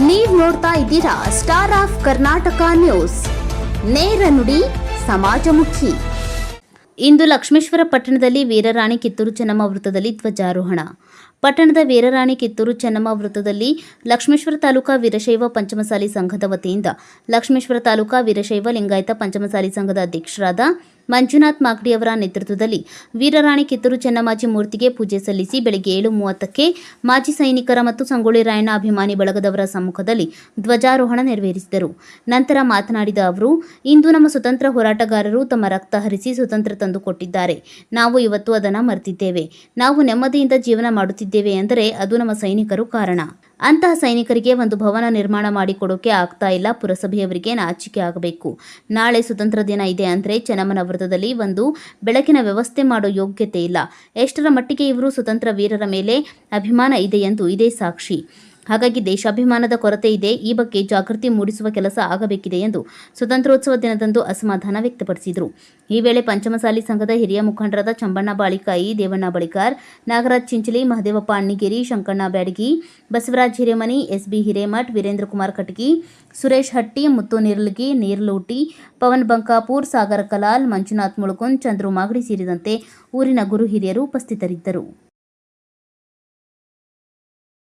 ನೀವು ನೋಡ್ತಾ ಇದ್ದೀರಾ ಸ್ಟಾರ್ ಆಫ್ ಕರ್ನಾಟಕ ನ್ಯೂಸ್ ನೇರ ನುಡಿ, ಸಮಾಜಮುಖಿ. ಇಂದು ಲಕ್ಷ್ಮೇಶ್ವರ ಪಟ್ಟಣದಲ್ಲಿ ವೀರರಾಣಿ ಕಿತ್ತೂರು ಚೆನ್ನಮ್ಮ ವೃತ್ತದಲ್ಲಿ ಧ್ವಜಾರೋಹಣ. ಪಟ್ಟಣದ ವೀರರಾಣಿ ಕಿತ್ತೂರು ಚೆನ್ನಮ್ಮ ವೃತ್ತದಲ್ಲಿ ಲಕ್ಷ್ಮೇಶ್ವರ ತಾಲೂಕಾ ವೀರಶೈವ ಪಂಚಮಸಾಲಿ ಸಂಘದ ವತಿಯಿಂದ ಲಕ್ಷ್ಮೇಶ್ವರ ತಾಲೂಕಾ ವೀರಶೈವ ಲಿಂಗಾಯತ ಪಂಚಮಸಾಲಿ ಸಂಘದ ಅಧ್ಯಕ್ಷರಾದ ಮಂಜುನಾಥ್ ಮಾಗಡಿಯವರ ನೇತೃತ್ವದಲ್ಲಿ ವೀರರಾಣಿ ಕಿತ್ತೂರು ಚೆನ್ನಮ್ಮಾಜಿ ಮೂರ್ತಿಗೆ ಪೂಜೆ ಸಲ್ಲಿಸಿ ಬೆಳಗ್ಗೆ ಏಳು ಮೂವತ್ತಕ್ಕೆ ಮಾಜಿ ಸೈನಿಕರ ಮತ್ತು ಸಂಗೊಳ್ಳಿ ರಾಯಣ್ಣ ಅಭಿಮಾನಿ ಬಳಗದವರ ಸಮ್ಮುಖದಲ್ಲಿ ಧ್ವಜಾರೋಹಣ ನೆರವೇರಿಸಿದರು. ನಂತರ ಮಾತನಾಡಿದ ಅವರು, ಇಂದು ನಮ್ಮ ಸ್ವತಂತ್ರ ಹೋರಾಟಗಾರರು ತಮ್ಮ ರಕ್ತ ಹರಿಸಿ ಸ್ವತಂತ್ರ ತಂದುಕೊಟ್ಟಿದ್ದಾರೆ. ನಾವು ಇವತ್ತು ಅದನ್ನು ಮರೆತಿದ್ದೇವೆ. ನಾವು ನೆಮ್ಮದಿಯಿಂದ ಜೀವನ ಮಾಡುತ್ತಿದ್ದೇವೆ ಎಂದರೆ ಅದು ನಮ್ಮ ಸೈನಿಕರು ಕಾರಣ. ಅಂತಹ ಸೈನಿಕರಿಗೆ ಒಂದು ಭವನ ನಿರ್ಮಾಣ ಮಾಡಿಕೊಡೋಕೆ ಆಗ್ತಾ ಇಲ್ಲ. ಪುರಸಭೆಯವರಿಗೆ ನಾಚಿಕೆ ಆಗಬೇಕು. ನಾಳೆ ಸ್ವತಂತ್ರ ದಿನ ಇದೆ ಅಂದರೆ ಚೆನ್ನಮ್ಮನ ವೃತ್ತದಲ್ಲಿ ಒಂದು ಬೆಳಕಿನ ವ್ಯವಸ್ಥೆ ಮಾಡೋ ಯೋಗ್ಯತೆ ಇಲ್ಲ. ಎಷ್ಟರ ಮಟ್ಟಿಗೆ ಇವರು ಸ್ವತಂತ್ರ ವೀರರ ಮೇಲೆ ಅಭಿಮಾನ ಇದೆ ಎಂದು ಇದೇ ಸಾಕ್ಷಿ. ಹಾಗಾಗಿ ದೇಶಾಭಿಮಾನದ ಕೊರತೆ ಇದೆ, ಈ ಬಗ್ಗೆ ಜಾಗೃತಿ ಮೂಡಿಸುವ ಕೆಲಸ ಆಗಬೇಕಿದೆ ಎಂದು ಸ್ವತಂತ್ರೋತ್ಸವ ದಿನದಂದು ಅಸಮಾಧಾನ ವ್ಯಕ್ತಪಡಿಸಿದರು. ಈ ವೇಳೆ ಪಂಚಮಸಾಲಿ ಸಂಘದ ಹಿರಿಯ ಮುಖಂಡರಾದ ಚಂಬಣ್ಣ ಬಾಳಿಕಾಯಿ, ದೇವಣ್ಣ ಬಳಿಕಾರ್ ನಾಗರಾಜ್ ಚಿಂಚಲಿ, ಮಹದೇವಪ್ಪ ಅಣ್ಣಿಗೇರಿ, ಶಂಕಣ್ಣ ಬ್ಯಾಡಗಿ, ಬಸವರಾಜ್ ಹಿರೇಮನಿ, ಎಸ್ಬಿ ಹಿರೇಮಠ್, ವೀರೇಂದ್ರ ಕುಮಾರ್ ಕಟಗಿ, ಸುರೇಶ್ ಹಟ್ಟಿ, ಮುತ್ತು ನಿರ್ಲಗಿ, ನೀರ್ಲೂಟಿ, ಪವನ್ ಬಂಕಾಪೂರ್, ಸಾಗರ ಕಲಾಲ್, ಮಂಜುನಾಥ್ ಮುಳುಕುಂದ್ ಚಂದ್ರು ಮಾಗಡಿ ಸೇರಿದಂತೆ ಊರಿನ ಗುರು ಹಿರಿಯರು ಉಪಸ್ಥಿತರಿದ್ದರು.